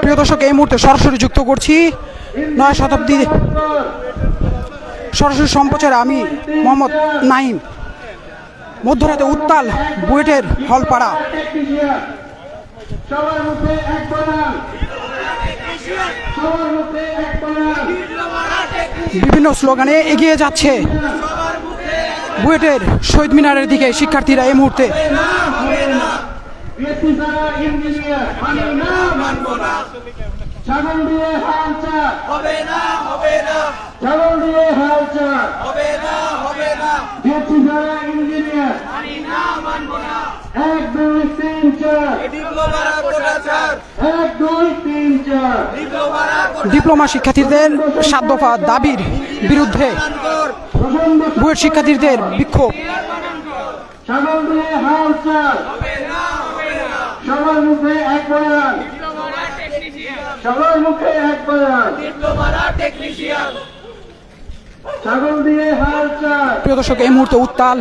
প্রিয় দর্শক এই মুহূর্তে সরাসরি যুক্ত করছি নয় শতাব্দী সরাসরি সম্প্রচারে আমি মোহাম্মদ নাইম মধ্যরাতে উত্তাল বুয়েটের হলপাড়া। বিভিন্ন স্লোগানে এগিয়ে যাচ্ছে বুয়েটের শহীদ মিনারের দিকে শিক্ষার্থীরা এই মুহূর্তে। ছাড়া ইঞ্জিনিয়ার ছাগল দিয়ে হাল হবে না হবে না ছাগল দিয়ে হাল হবে না হবে না ছাড়া ইঞ্জিনিয়ার মানি না না এক দুই তিন চার এক দুই তিন চার ডিপ্লোমা শিক্ষার্থীদের সাত দফা দাবির বিরুদ্ধে বুয়েট শিক্ষার্থীদের বিক্ষোভ। ছাগল দিয়ে হাল চাল সবার মুখে এক বানান সবার মুখে এক চাল। প্রিয় দর্শক এই মুহূর্তে উত্তাল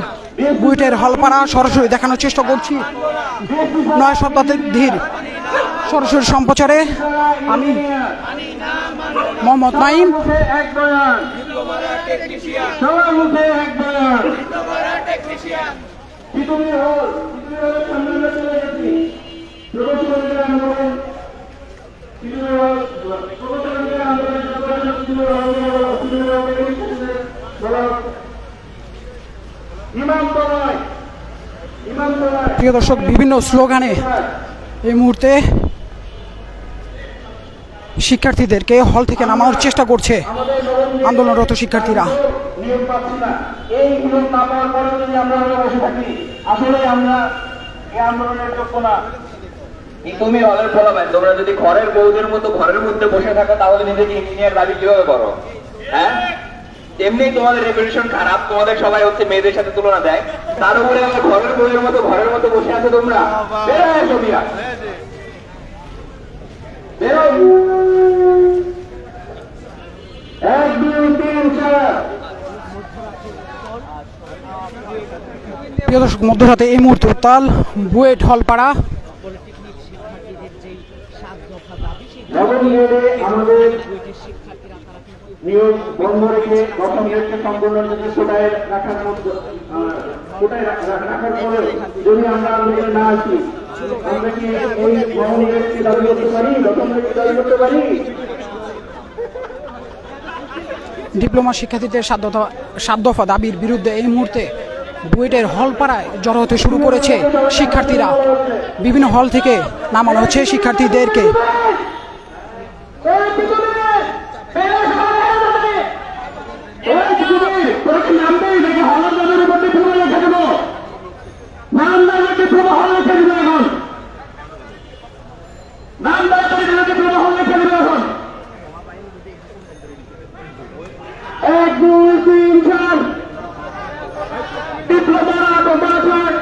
বুয়েটের হলপাড়া সরাসরি দেখানোর চেষ্টা করছি। নয় শতাব্দীর সরাসরি সম্প্রচারে আমি মোহাম্মদ নাইম মুখে প্রিয় দর্শক, বিভিন্ন স্লোগানে এই মুহূর্তে শিক্ষার্থীদেরকে হল থেকে নামানোর চেষ্টা করছে আন্দোলনরত শিক্ষার্থীরা। এই তুমি হলের ফলাবেন তোমরা যদি ঘরের বউদের মতো ঘরের মধ্যে বসে থাকো, তাহলে নিজেকে ইঞ্জিনিয়ার দাবি কীভাবে করো হ্যাঁ? এমনি তোমাদের রেপুটেশন খারাপ, তোমাদের সবাই হচ্ছে মেয়েদের সাথে তুলনা দেয়। তার উপরে আমার ঘরের বউয়ের মতো, ঘরের মতো বসে আছো তোমরা? বেরো এসো মিয়া এক, দুই, তিন, চার। প্রিয় দর্শক মধ্যরাতে এই মুহূর্তে উত্তাল বুয়েট হলপাড়া। ডিপ্লোমা শিক্ষার্থীদের সাত দফা দাবির বিরুদ্ধে এই মুহূর্তে বুয়েটের হলপাড়ায় জড়ো হতে শুরু করেছে শিক্ষার্থীরা। বিভিন্ন হল থেকে নামানো হচ্ছে শিক্ষার্থীদেরকে। নামবেই নাকি হলের নামের মধ্যে পুরো লেখা দেবো? নাম না লেখে পুরো হল লিখে দিবে এখন। নাম দয়া করে দিলে পুরো হল লিখে দিবে এখন। এক দুই তিন চার ডিপ্লোমা তোমরা চার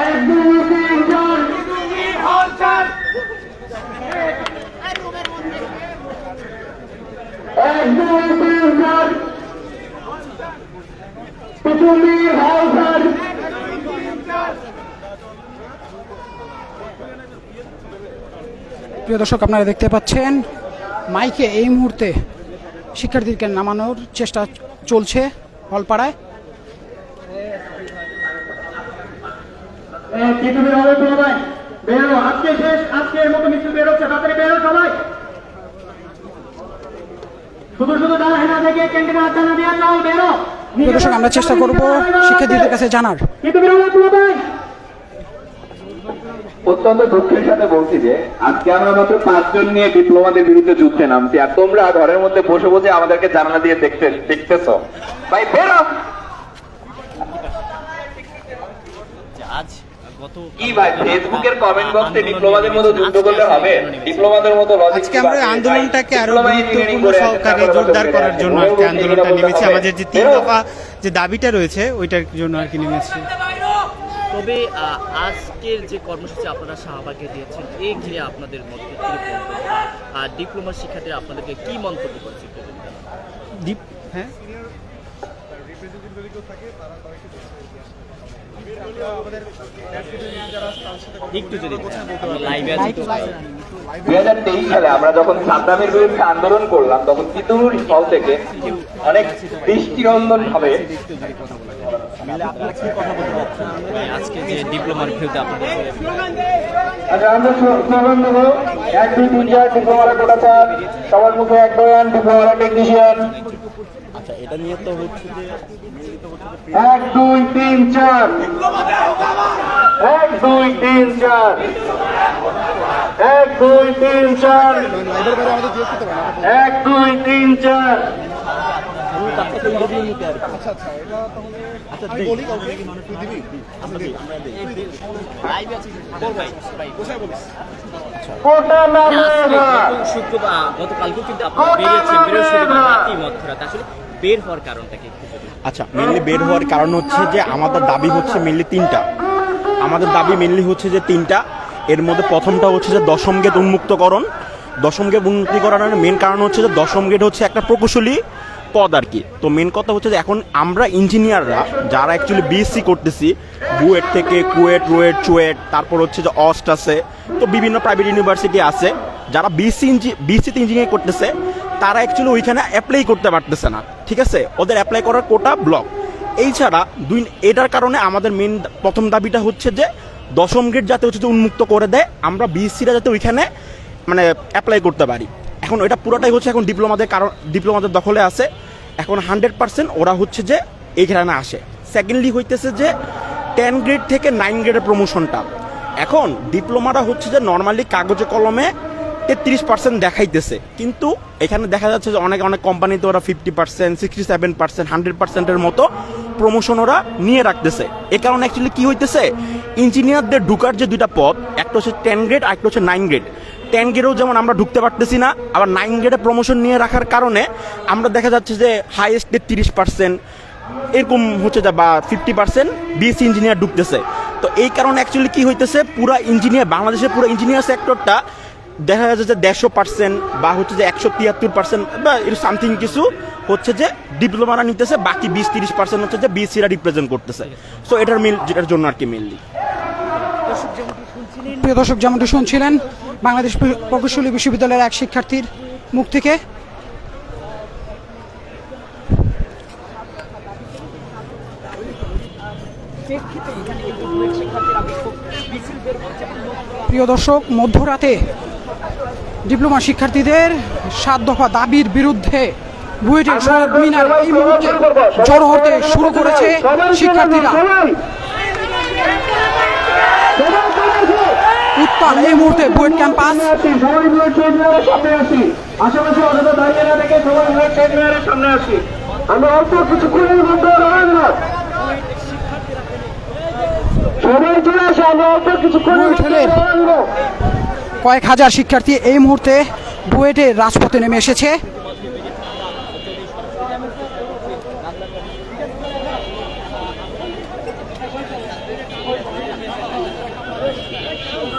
এক দুই তিন চার হল ছাড় এক দুই তিন চার পৃথিবীর হল চার প্রিয় দর্শক আপনারা দেখতে পাচ্ছেন মাইকে এই মুহূর্তে শিক্ষার্থীদেরকে নামানোর চেষ্টা চলছে হলপাড়ায়। পৃথিবীর হলে সবাই বেরো আজকে শেষ আজকের মতো মিছিল বেরোচ্ছে তাড়াতাড়ি বেরো সবাই। শুধু শুধু দাঁড়ায় থেকে ক্যান্টিনে আড্ডা দিয়ে নাও বেরো। আমরা চেষ্টা করব শিক্ষার্থীদের কাছে জানার। সবাই অত্যন্ত দুঃখের সাথে বলছি যে আজকে আমরা মাত্র পাঁচজন নিয়ে ডিপ্লোমাদের বিরুদ্ধে যুদ্ধে নামছি আর তোমরা ঘরের মধ্যে বসে বসে আমাদেরকে জানালা দিয়ে দেখতে দেখতেছো। ভাই বেরো আজ কি ভাই ফেসবুকের কমেন্ট বক্সে ডিপ্লোমাদের মতো যুদ্ধ করলে হবে? ডিপ্লোমাদের মতো লজিক আজকে আমরা আন্দোলনটাকে আরও গুরুত্বপূর্ণ সহকারে জোরদার করার জন্য আজকে আন্দোলনটা নেমেছি। আমাদের যে তিন দফা যে দাবিটা রয়েছে ওইটার জন্য আর কি নেমেছি। তবে আজকের যে কর্মসূচি আপনারা শাহবাগে দিয়েছেন এই ঘিরে আপনাদের মধ্যে মন্তব্য? আর ডিপ্লোমা শিক্ষার্থীরা আপনাদেরকে কি মন্তব্য করেছে হ্যাঁ? একটু যদি লাইভে আছি তো। দুই হাজার তেইশ সালে আমরা যখন সাদ্দামের বিরুদ্ধে আন্দোলন করলাম তখন তিতুর স্থল থেকে অনেক দৃষ্টিনন্দন ভাবে আজকে যে ডিপ্লোমার ভিউতে আপনাদের যে আচ্ছা আমরা স্লোগান দেবো। এক দুই তিন চার ডিপ্লোমারা কোটা চার সবার মুখে এক বয়ান ডিপ্লোমারা টেকনিশিয়ান। এক দুই তিন চার। এক দুই তিন চার। এক দুই তিন চার। এক দুই তিন চার। আচ্ছা মেনলি বের হওয়ার কারণ হচ্ছে যে আমাদের দাবি হচ্ছে মেনলি তিনটা। আমাদের দাবি মেনলি হচ্ছে যে তিনটা। এর মধ্যে প্রথমটা হচ্ছে যে দশম গেট উন্মুক্তকরণ। দশম গেট উন্মুক্তকরণের মেন কারণ হচ্ছে যে দশম গেট হচ্ছে একটা প্রকৌশলী। পদ আর কি। তো মেন কথা হচ্ছে যে এখন আমরা ইঞ্জিনিয়াররা যারা অ্যাকচুয়ালি বিএসসি করতেছি, বুয়েট থেকে কুয়েট, রুয়েট, চুয়েট, তারপর হচ্ছে যে অস্ট আছে, তো বিভিন্ন প্রাইভেট ইউনিভার্সিটি আছে, যারা বিসি ইঞ্জি বিসিতে ইঞ্জিনিয়ারিং করতেছে, তারা অ্যাকচুয়ালি ওইখানে অ্যাপ্লাই করতে পারতেছে না, ঠিক আছে? ওদের অ্যাপ্লাই করার কোটা ব্লক এই ছাড়া দুই, এটার কারণে আমাদের মেন প্রথম দাবিটা হচ্ছে যে দশম গেট যাতে হচ্ছে উন্মুক্ত করে দেয়, আমরা বিএসসিরা যাতে ওইখানে মানে অ্যাপ্লাই করতে পারি। এখন এটা পুরোটাই হচ্ছে এখন ডিপ্লোমাদের কারণ, ডিপ্লোমাদের দখলে আছে। এখন হান্ড্রেড পার্সেন্ট ওরা হচ্ছে যে এইখানে আসে। সেকেন্ডলি হইতেছে যে টেন গ্রেড থেকে নাইন গ্রেডের প্রমোশনটা এখন ডিপ্লোমাটা হচ্ছে যে নর্মালি কাগজে কলমে তেত্রিশ পার্সেন্ট দেখাইতেছে। কিন্তু এখানে দেখা যাচ্ছে যে অনেক অনেক কোম্পানিতে ওরা fifty percent sixty seven percent hundred পার্সেন্টের মতো প্রমোশন ওরা নিয়ে রাখতেছে। এ কারণে অ্যাকচুয়ালি কি হইতেছে? ইঞ্জিনিয়ারদের ঢুকার যে দুইটা পথ, একটা হচ্ছে টেন গ্রেড আর একটা হচ্ছে নাইন গ্রেড টেন গ্রেডেও যেমন আমরা ঢুকতে পারতেছি না, আবার নাইন গ্রেডে প্রমোশন নিয়ে রাখার কারণে আমরা দেখা যাচ্ছে যে হাইয়েস্ট তিরিশ পার্সেন্ট এরকম হচ্ছে যা বা ফিফটি পার্সেন্ট বিএসসি ইঞ্জিনিয়ার ঢুকতেছে। তো এই কারণে অ্যাকচুয়ালি কী হইতেছে, পুরা ইঞ্জিনিয়ার বাংলাদেশের পুরো ইঞ্জিনিয়ার সেক্টরটা দেখা যাচ্ছে যে দেড়শো পার্সেন্ট বা হচ্ছে যে একশো তিয়াত্তর পার্সেন্ট বা এর সামথিং কিছু হচ্ছে যে ডিপ্লোমারা নিতেছে, বাকি বিশ তিরিশ পার্সেন্ট হচ্ছে যে বিএসসিরা রিপ্রেজেন্ট করতেছে। সো এটার মিল, যেটার জন্য আর কি মেনলি প্রিয় দর্শক যেমনটি শুনছিলেন বাংলাদেশ প্রকৌশলী বিশ্ববিদ্যালয়ের এক শিক্ষার্থীর মুখ থেকে। প্রিয় দর্শক মধ্যরাতে ডিপ্লোমা শিক্ষার্থীদের সাত দফা দাবির বিরুদ্ধে বুয়েটের শরৎ মিনার এই মুহূর্তে জড়ো হতে শুরু করেছে শিক্ষার্থীরা। উত্তাল এই মুহূর্তে বুয়েট ক্যাম্পাস। আশেপাশে অযথা দাঁড়িয়ে না সবাই বুয়েট সামনে আসি আমরা অল্প কিছুক্ষণের মধ্যে সবাই চলে আসে আমরা অল্প কিছুক্ষণের মধ্যে কয়েক হাজার শিক্ষার্থী এই মুহূর্তে বুয়েটের রাজপথে নেমে এসেছে।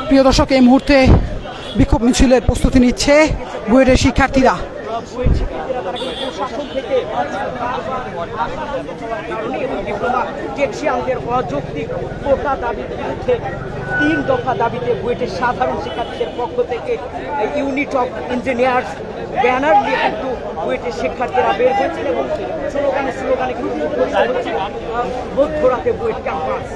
প্রিয় দর্শক, এই মুহূর্তে বিক্ষোভ মিছিলের প্রস্তুতি নিচ্ছে বুয়েটের শিক্ষার্থীরা। টেকসিয়ালদের অযৌক্তিক কোটা দাবির বিরুদ্ধে তিন দফা দাবিতে বুয়েটের সাধারণ শিক্ষার্থীদের পক্ষ থেকে ইউনিট অফ ইঞ্জিনিয়ার্স ব্যানার নিয়ে কিন্তু বুয়েটের শিক্ষার্থীরা বের হয়েছেন এবং স্লোগানে স্লোগানে কিন্তু মধ্যরাতে বুয়েট ক্যাম্পাস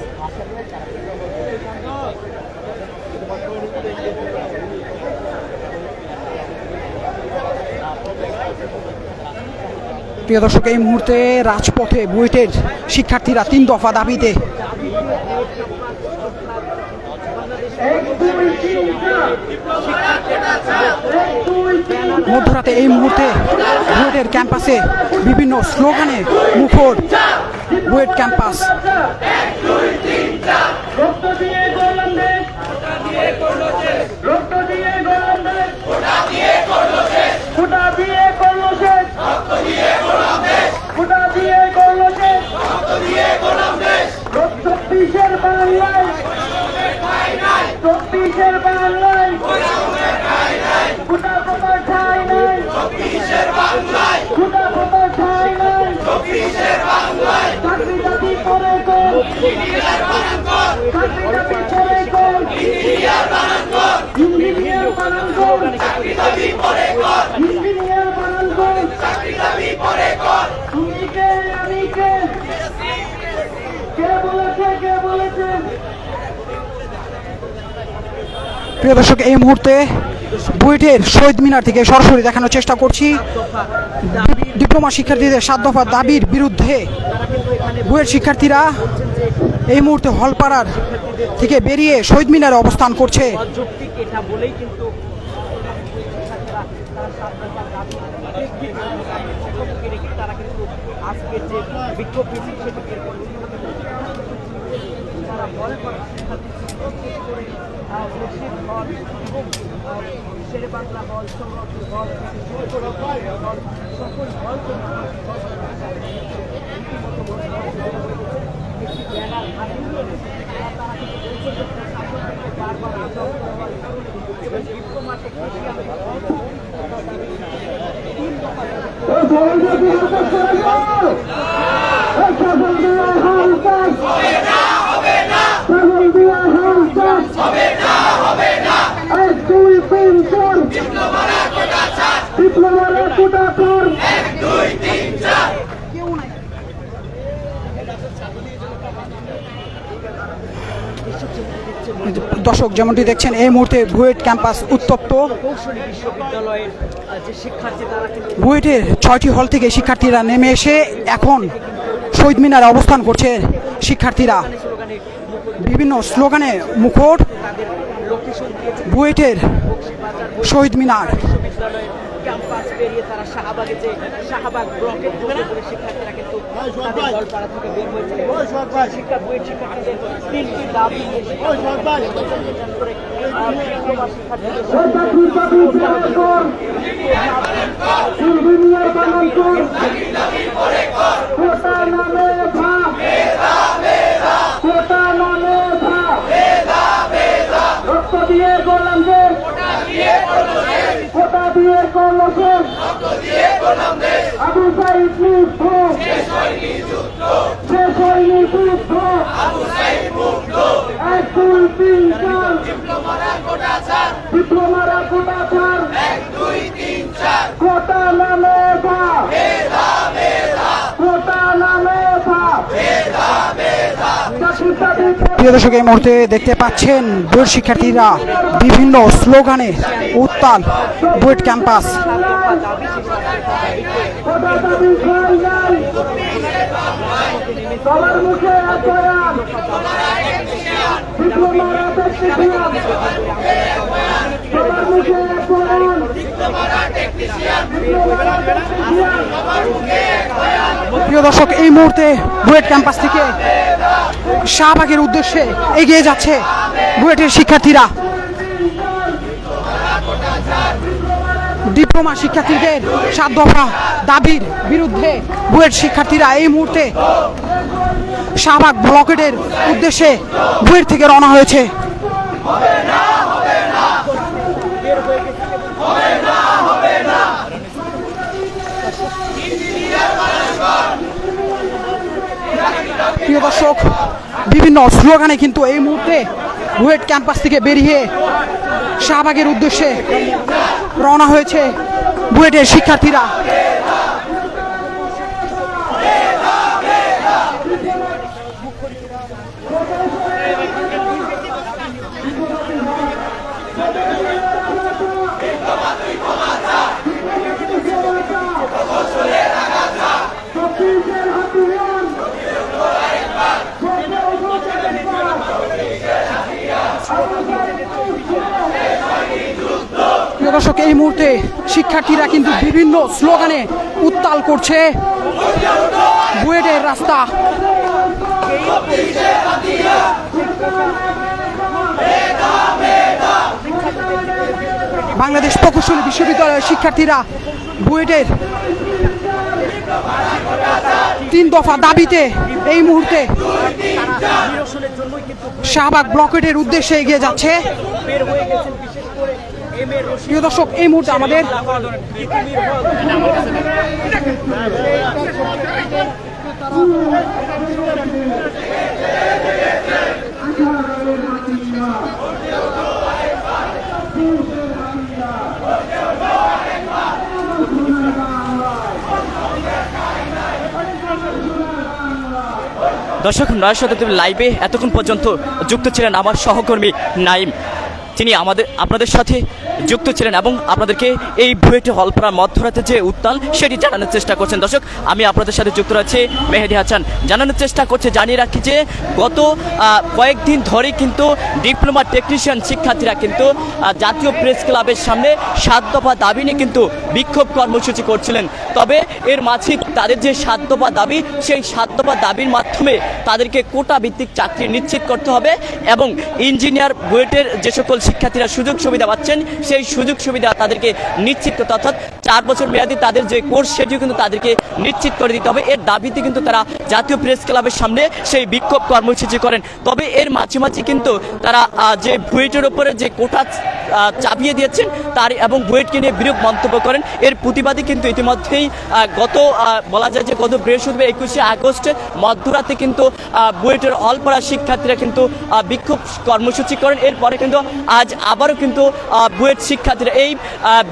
প্রিয় দর্শক, এই মুহূর্তে রাজপথে বুয়েটের শিক্ষার্থীরা তিন দফা দাবিতে মধ্যরাতে এই মুহূর্তে বুয়েটের ক্যাম্পাসে বিভিন্ন স্লোগানে মুখর বুয়েট ক্যাম্পাস। রক্ত দিয়ে গোলাম দেশ রক্ত দিয়ে গোলাম দেশ ফুটা দিয়ে করল শেষ ফুটা দিয়ে করল শেষ ফুটা দিয়ে করল শেষ চব্বিশের বাংলায়। চব্বিশের বাংলায়। ফুটা কোথাও ঠাই নাই ফুটা কোথাও ঠাই নাই ইঞ্জিনিয়ার বানান কর। তুমি কে, আমি কে? কে বলেছে কে বলেছে? প্রিয় দর্শক, এই মুহূর্তে বুয়েটের শহীদ মিনার থেকে সরাসরি দেখানোর চেষ্টা করছি ডিপ্লোমা শিক্ষার্থীদের সাত দফা দাবির বিরুদ্ধে বুয়েট শিক্ষার্থীরা এই মুহূর্তে হলপাড়ার থেকে বেরিয়ে শহীদ মিনারে অবস্থান করছে যে বিক্ষোভ। তারা হল শেরে বাংলা হল সংরক্ষণ হল হল, সকল হল একটি ব্যানার হাতে তারা কিন্তু বলছে যে বারবার আন্দোলন করা হয় এবং ডিপ্লোমাতে কৃষি আমি ওই বলবে বিরুদ্ধে সরে যাও এই ছাগল দিয়া হাল কাজ হবে না হবে না ছাগল দিয়া হাল কাজ হবে না হবে না এক দুই তিন চার ডিপ্লোমারা কোটা চার ডিপ্লোমারা কোটা চার দর্শক যেমনটি দেখছেন, এই মুহূর্তে বুয়েট ক্যাম্পাস উত্তপ্ত। বুয়েটের ছয়টি হল থেকে শিক্ষার্থীরা নেমে এসে এখন শহীদ মিনারে অবস্থান করছে শিক্ষার্থীরা। বিভিন্ন স্লোগানে মুখর বুয়েটের শহীদ মিনার। পেরিয়ে তারা শাহবাগে যে শাহবাগ ব্লকের ঢুকে পড়ে শিক্ষার্থীরা কিন্তু তাদের দলপাড়া থেকে বের হয়েছে। শিক্ষা বইয়ের শিক্ষার্থীদের তিনটি দাবি নিয়ে ওই চাকরির দাবি জেরা কর ইঞ্জিনিয়ার বানান কর কোটা নামে ভা কোটা নামে ভা রক্ত দিয়ে গোলামদের কোটা দিয়ে কর্মসেন আবু সাইদ মুক্ত। শেষ হয়নি যুদ্ধ এক দুই তিন চার। ডিপ্লোমারা কোটা চার। ডিপ্লোমারা কোটা নামে ভা কোটা নামে ভা চাকরির দাবি প্রিয় দর্শক, এই মুহূর্তে দেখতে পাচ্ছেন বুয়েট শিক্ষার্থীরা বিভিন্ন স্লোগানে উত্তাল বুয়েট ক্যাম্পাস। সবার মুখে প্রিয় দর্শক, এই মুহূর্তে বুয়েট ক্যাম্পাস থেকে শাহবাগের উদ্দেশ্যে এগিয়ে যাচ্ছে বুয়েটের শিক্ষার্থীরা। ডিপ্লোমা শিক্ষার্থীদের সাত দফা দাবির বিরুদ্ধে বুয়েট শিক্ষার্থীরা এই মুহূর্তে শাহবাগ ব্লকেটের উদ্দেশ্যে বুয়েট থেকে রওনা হয়েছে। প্রিয় দর্শক, বিভিন্ন স্লোগানে কিন্তু এই মুহূর্তে বুয়েট ক্যাম্পাস থেকে বেরিয়ে শাহবাগের উদ্দেশ্যে রওনা হয়েছে বুয়েটের শিক্ষার্থীরা। দর্শক, এই মুহূর্তে শিক্ষার্থীরা কিন্তু বিভিন্ন স্লোগানে উত্তাল করছে। বুয়েটের রাস্তা। বাংলাদেশ প্রকৌশলী বিশ্ববিদ্যালয়ের শিক্ষার্থীরা বুয়েটের তিন দফা দাবিতে এই মুহূর্তে শাহবাগ ব্লকেটের উদ্দেশ্যে এগিয়ে যাচ্ছে। প্রিয় দর্শক এই মুহূর্তে আমাদের দর্শক, নয় শতাব্দীর লাইভে এতক্ষণ পর্যন্ত যুক্ত ছিলেন আমার সহকর্মী নাইম। তিনি আমাদের, আপনাদের সাথে যুক্ত ছিলেন এবং আপনাদেরকে এই বুয়েটে হলপাড়ার মধ্যরাতে যে উত্তাল, সেটি জানানোর চেষ্টা করছেন। দর্শক, আমি আপনাদের সাথে যুক্ত রয়েছে মেহেদি হাসান। জানানোর চেষ্টা করছে, জানিয়ে রাখি যে গত কয়েকদিন ধরে কিন্তু ডিপ্লোমা টেকনিশিয়ান শিক্ষার্থীরা কিন্তু জাতীয় প্রেস ক্লাবের সামনে সাত দফা দাবি নিয়ে কিন্তু বিক্ষোভ কর্মসূচি করছিলেন। তবে এর মাঝে তাদের যে সাত দফা দাবি, সেই সাত দফা দাবির মাধ্যমে তাদেরকে কোটা ভিত্তিক চাকরি নিশ্চিত করতে হবে এবং ইঞ্জিনিয়ার বুয়েটের যে সকল শিক্ষার্থীরা সুযোগ সুবিধা পাচ্ছেন সেই সুযোগ সুবিধা তাদেরকে নিশ্চিত করতে অর্থাৎ চার বছর মেয়াদী তাদের যে কোর্স সেটিও কিন্তু তাদেরকে নিশ্চিত করে দিতে হবে। এর দাবিতে কিন্তু তারা জাতীয় প্রেস ক্লাবের সামনে সেই বিক্ষোভ কর্মসূচি করেন। তবে এর মাঝে মাঝে কিন্তু তারা যে বুয়েটের উপরে যে কোটা চাপিয়ে দিয়েছেন, তার এবং বুয়েটকে নিয়ে বিরূপ মন্তব্য করেন। এর প্রতিবাদী কিন্তু ইতিমধ্যেই গত বলা যায় যে গত বৃহস্পতিবার একুশে আগস্ট মধ্যরাতে কিন্তু বুয়েটের অল্পরা শিক্ষার্থীরা কিন্তু বিক্ষোভ কর্মসূচি করেন। এরপরে কিন্তু আজ আবারও কিন্তু বুয়েট শিক্ষার্থীরা এই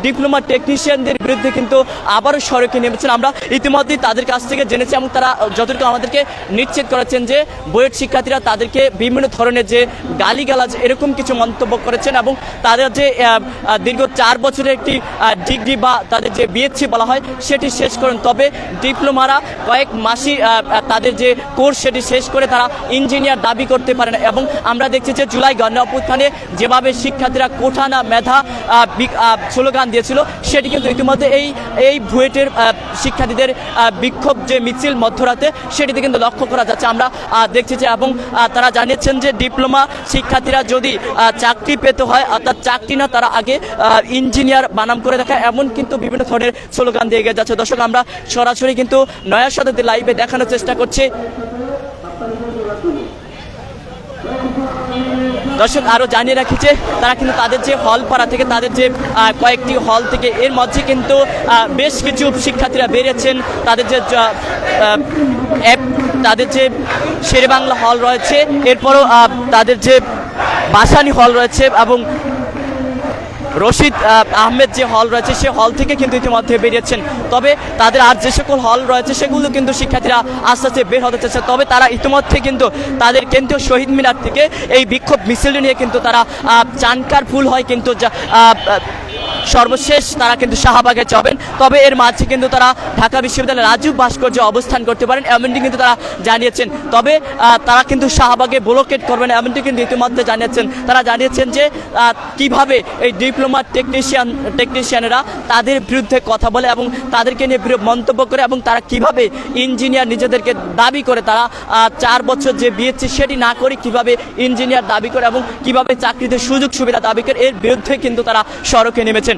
ডিপ্লোমা টেকনিশিয়ানদের বিরুদ্ধে কিন্তু আবারও সড়কে নেমেছেন। আমরা ইতিমধ্যেই তাদের কাছ থেকে জেনেছি এবং তারা যতটুকু আমাদেরকে নিশ্চিত করেছেন যে বুয়েট শিক্ষার্থীরা তাদেরকে বিভিন্ন ধরনের যে গালিগালাজ এরকম কিছু মন্তব্য করেছেন এবং তাদের যে দীর্ঘ চার বছরের একটি ডিগ্রি বা তাদের যে বিএসসি বলা হয় সেটি শেষ করেন। তবে ডিপ্লোমারা কয়েক মাসই তাদের যে কোর্স সেটি শেষ করে তারা ইঞ্জিনিয়ার দাবি করতে পারে না এবং আমরা দেখছি যে জুলাই গণ অভ্যুত্থানে যেভাবে শিক্ষার্থীরা কোঠা না মেধা স্লোগান দিয়েছিল, সেটি কিন্তু ইতিমধ্যে এই এই ভুয়েটের শিক্ষার্থীদের বিক্ষোভ যে মিছিল মধ্যরাতে, সেটিতে কিন্তু লক্ষ্য করা যাচ্ছে। আমরা দেখছি যে এবং তারা জানিয়েছেন যে ডিপ্লোমা শিক্ষার্থীরা যদি চাকরি পেতে হয়, অর্থাৎ চাকরি না, তারা আগে ইঞ্জিনিয়ার বানাম করে দেখা, এমন কিন্তু বিভিন্ন ধরনের স্লোগান দিয়ে এগিয়ে যাচ্ছে। দর্শক, আমরা সরাসরি কিন্তু নয়া শতাব্দী লাইভে দেখানোর চেষ্টা করছি। দর্শক আরও জানিয়ে রাখি যে তারা কিন্তু তাদের যে হল পাড়া থেকে তাদের যে কয়েকটি হল থেকে এর মধ্যে কিন্তু বেশ কিছু শিক্ষার্থীরা বেরিয়েছেন। তাদের যে অ্যাপ তাদের যে শেরেবাংলা হল রয়েছে, এরপরও তাদের যে বাসানি হল রয়েছে এবং রশিদ আহমেদ যে হল রয়েছে, সে হল থেকে কিন্তু ইতিমধ্যে বেরিয়েছেন। তবে তাদের আর যে সকল হল রয়েছে, সেগুলো কিন্তু শিক্ষার্থীরা আস্তে আস্তে বের হতে চাচ্ছে তবে তারা ইতিমধ্যে কিন্তু তাদের কেন্দ্রীয় শহীদ মিনার থেকে এই বিক্ষোভ মিছিল নিয়ে কিন্তু তারা চানকার ফুল হয় কিন্তু সর্বশেষ তারা কিন্তু শাহবাগে যাবেন। তবে এর মাঝে কিন্তু তারা ঢাকা বিশ্ববিদ্যালয়ের রাজীব ভাস্কর্য অবস্থান করতে পারেন, এমনটি কিন্তু তারা জানিয়েছেন। তবে তারা কিন্তু শাহবাগে ব্লকেট করবেন, এমনটি কিন্তু ইতিমধ্যে জানিয়েছেন। তারা জানিয়েছেন যে কীভাবে এই ডিপ্লোমা টেকনিশিয়ান টেকনিশিয়ানেরা তাদের বিরুদ্ধে কথা বলে এবং তাদেরকে নিয়ে মন্তব্য করে এবং তারা কীভাবে ইঞ্জিনিয়ার নিজেদেরকে দাবি করে তারা চার বছর যে বিএসসি সেটি না করে কীভাবে ইঞ্জিনিয়ার দাবি করে এবং কীভাবে চাকরিতে সুযোগ সুবিধা দাবি করে, এর বিরুদ্ধে কিন্তু তারা সড়কে নেমেছেন।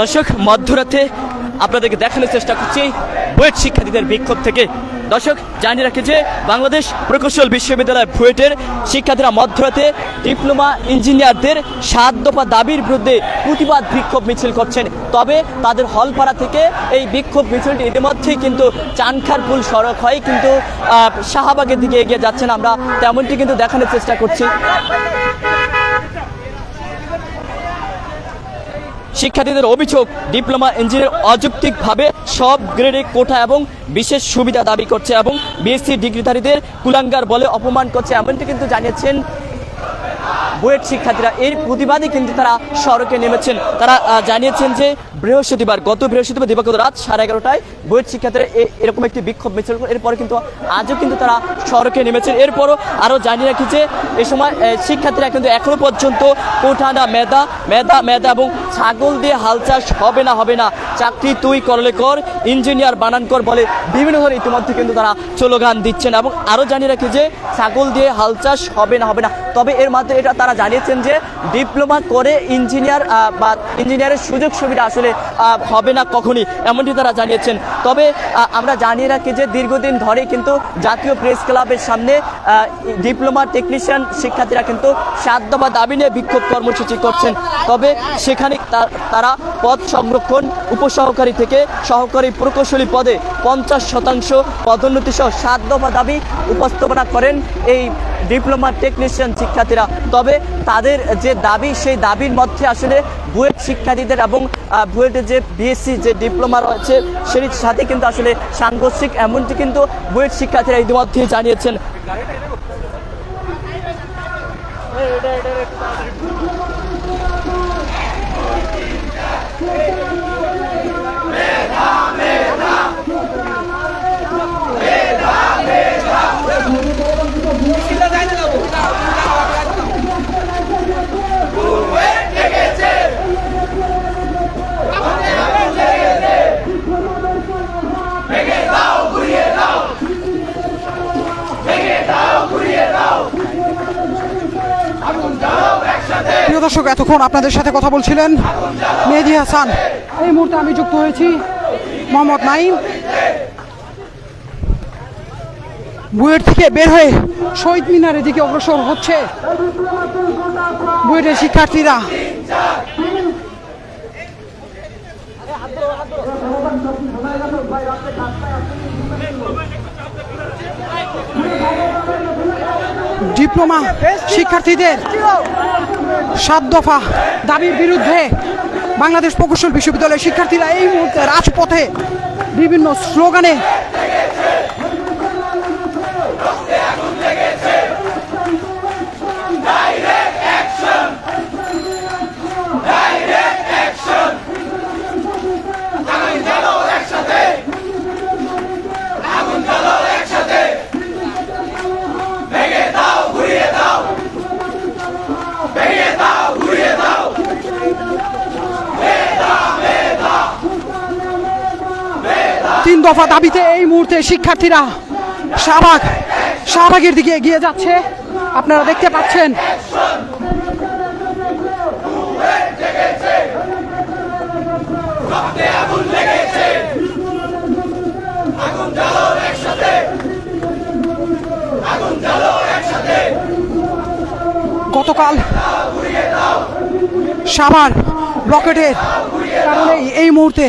দর্শক, মধ্যরাতে আপনাদেরকে দেখানোর চেষ্টা করছি বুয়েট শিক্ষার্থীদের বিক্ষোভ থেকে। দর্শক, জানিয়ে রাখি যে বাংলাদেশ প্রকৌশল বিশ্ববিদ্যালয় বুয়েটের শিক্ষার্থীরা মধ্যরাতে ডিপ্লোমা ইঞ্জিনিয়ারদের সাত দফা দাবির বিরুদ্ধে প্রতিবাদ বিক্ষোভ মিছিল করছেন। তবে তাদের হলপাড়া থেকে এই বিক্ষোভ মিছিলটি ইতিমধ্যেই কিন্তু চানখারপুল সড়ক হয়, কিন্তু শাহবাগের দিকে এগিয়ে যাচ্ছেন আমরা। তেমনটি কিন্তু দেখানোর চেষ্টা করছি। শিক্ষার্থীদের অভিযোগ, ডিপ্লোমা ইঞ্জিনিয়ার অযৌক্তিকভাবে সব গ্রেডে কোঠা এবং বিশেষ সুবিধা দাবি করছে এবং বিএসসি ডিগ্রিধারীদের কুলাঙ্গার বলে অপমান করছে, এমনটি কিন্তু জানিয়েছেন বুয়েট শিক্ষার্থীরা এর প্রতিবাদে কিন্তু তারা সড়কে নেমেছেন। তারা জানিয়েছেন যে বৃহস্পতিবার, গত বৃহস্পতিবার দিবাগত রাত সাড়ে এগারোটায় বুয়েট শিক্ষার্থীরা এরকম একটি বিক্ষোভ মিছিল এরপরে কিন্তু আজও কিন্তু তারা সড়কে নেমেছেন। এরপরও আরও জানিয়ে রাখি যে এ সময় শিক্ষার্থীরা কিন্তু এখনও পর্যন্ত কোঠানা মেধা মেধা মেধা এবং ছাগল দিয়ে হাল চাষ হবে না হবে না। চাকরি তুই করলে কর, ইঞ্জিনিয়ার বানান কর বলে বিভিন্ন ধরনের ইতিমধ্যে কিন্তু তারা স্লোগান দিচ্ছেন এবং আরও জানিয়ে রাখি যে ছাগল দিয়ে হাল চাষ হবে না হবে না। তবে এর মাধ্যমে এটা তারা জানিয়েছেন যে ডিপ্লোমা করে ইঞ্জিনিয়ার বা ইঞ্জিনিয়ারের সুযোগ সুবিধা আসলে হবে না কখনই, এমনটি তারা জানিয়েছেন। তবে আমরা জানিয়ে রাখি যে দীর্ঘদিন ধরে কিন্তু জাতীয় প্রেস ক্লাবের সামনে ডিপ্লোমা টেকনিশিয়ান শিক্ষার্থীরা কিন্তু সাত দফা দাবি নিয়ে বিক্ষোভ কর্মসূচি করছেন। তবে সেখানে তারা পদ সংরক্ষণ উপসহকারী থেকে সহকারী প্রকৌশলী পদে পঞ্চাশ শতাংশ পদোন্নতি সহ সাত দফা দাবি উপস্থাপনা করেন। এই ডিপ্লোমা টেকনিশিয়ান শিক্ষার্থীরা। তবে তাদের যে দাবি, সেই দাবির মধ্যে আসলে বুয়েট শিক্ষার্থীদের এবং বুয়েটের যে বিএসসি যে ডিপ্লোমা রয়েছে, সেটির সাথে কিন্তু আসলে সাংঘর্ষিক, এমনটি কিন্তু বুয়েট শিক্ষার্থীরা ইতিমধ্যে জানিয়েছেন। প্রিয় দর্শক, এতক্ষণ আপনাদের সাথে কথা বলছিলেন মেহেদি হাসান। এই মুহূর্তে আমি যুক্ত হয়েছি মোহাম্মদ নাইম বুয়েট থেকে বের হয়ে শহীদ মিনারের দিকে অগ্রসর হচ্ছে বুয়েটের শিক্ষার্থীরা। ডিপ্লোমা শিক্ষার্থীদের সাত দফা দাবির বিরুদ্ধে বাংলাদেশ প্রকৌশল বিশ্ববিদ্যালয়ের শিক্ষার্থীরা এই মুহূর্তে রাজপথে বিভিন্ন স্লোগানে দফা দাবিতে এই মুহূর্তে শিক্ষার্থীরা শাহবাগ, শাহবাগের দিকে এগিয়ে যাচ্ছে। আপনারা দেখতে পাচ্ছেন। গতকাল সাভার ব্লকেটের কারণে এই মুহূর্তে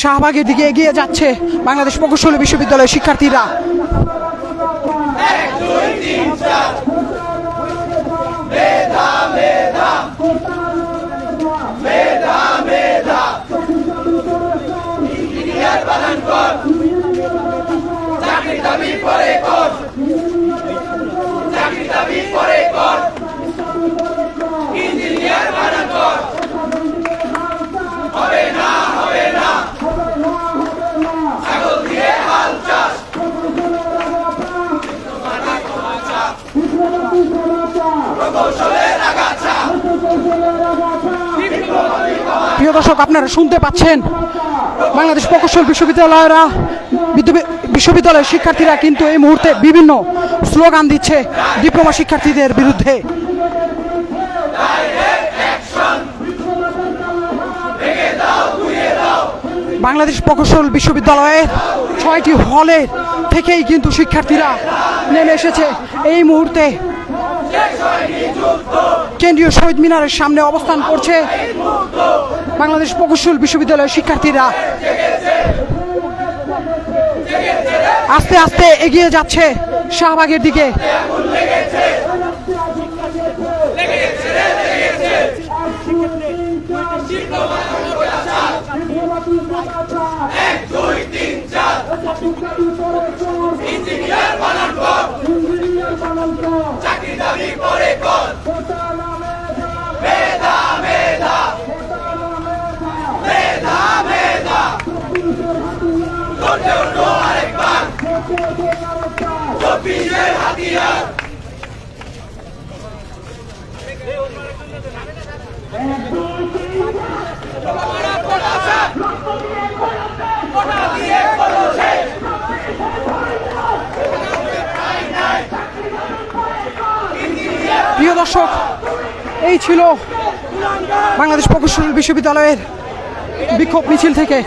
শাহবাগের দিকে এগিয়ে যাচ্ছে বাংলাদেশ প্রকৌশলী বিশ্ববিদ্যালয়ের শিক্ষার্থীরা। প্রিয় দর্শক, আপনারা শুনতে পাচ্ছেন বাংলাদেশ প্রকৌশল বিশ্ববিদ্যালয়েরা বিশ্ববিদ্যালয়ের শিক্ষার্থীরা কিন্তু এই মুহূর্তে বিভিন্ন স্লোগান দিচ্ছে ডিপ্লোমা শিক্ষার্থীদের বিরুদ্ধে। বাংলাদেশ প্রকৌশল বিশ্ববিদ্যালয়ের ছয়টি হলে থেকেই কিন্তু শিক্ষার্থীরা নেমে এসেছে এই মুহূর্তে। কেন্দ্রীয় শহীদ মিনারের সামনে অবস্থান করছে বাংলাদেশ প্রকৌশল বিশ্ববিদ্যালয়ের শিক্ষার্থীরা আস্তে আস্তে এগিয়ে যাচ্ছে শাহবাগের দিকে। চাকরি দাবি প্রিয় দর্শক এই ছিল বাংলাদেশ প্রকৌশল বিশ্ববিদ্যালয়ের বিক্ষোভ মিছিল থেকে।